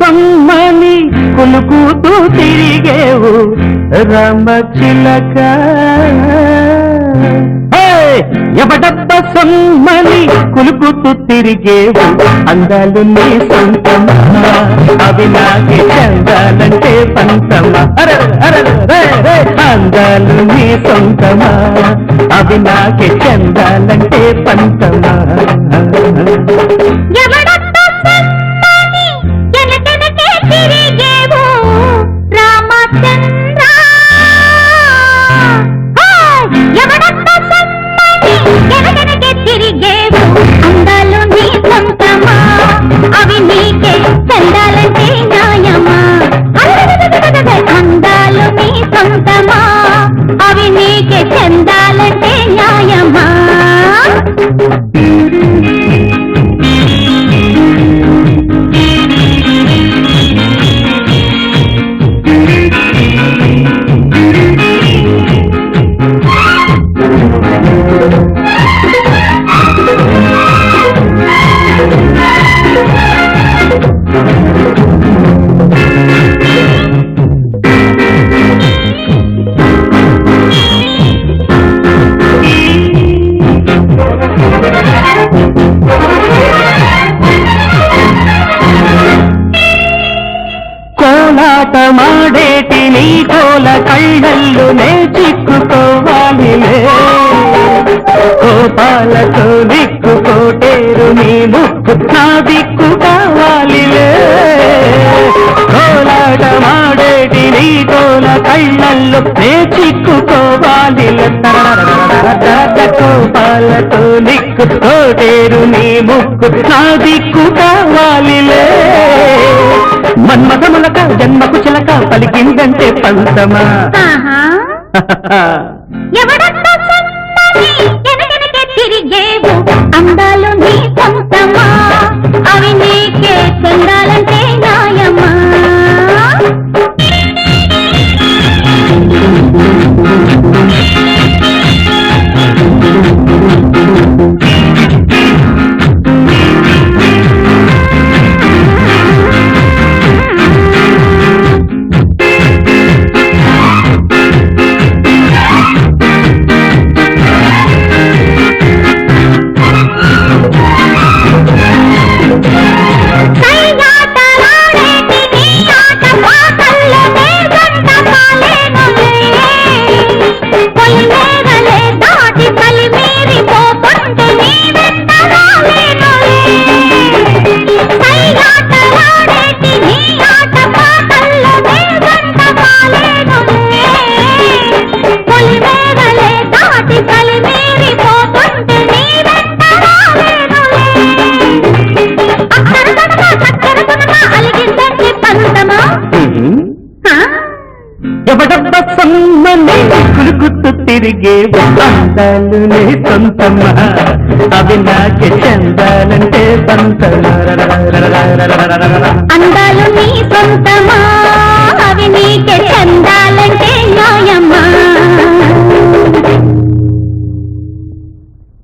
సమ్మని కులుకుతూ తిరిగేవు రామ చిలక. ఎవడబ్బ సమ్మని కులుకుతూ తిరిగేవు? అందాలు నీ సొంతం అవి నాకి చందాలంటే పంతమ్మ అందాలు నీ సొంతమ్మ అవి నాకి చందాలంటే పంతమ్మ చందాలంటే న్యాయమా కోలాట మాడేటి నీ కోల కళ్ళల్లు నే చిక్కుకోవాలిలే కోపాలతో దిక్కుకోటేరు నీ ముక్కు నా దిక్కు కావాలిలే కోలాట మాడేటి నీ కోల కళ్ళల్లు నే చిక్కుకోవాలిలే కోపాలతో దిక్కుకోటేరు నీ ముక్కు నా దిక్కు కావాలిలే తిరిగేవు. అందాలు నీ సొంతమా? అవి నీకే చెందాలంటే తిరిగే అందాలు నీ సొంతమా? అవి నాకే చందాలంటే పంతమా? అందాలు నీ సొంతమా?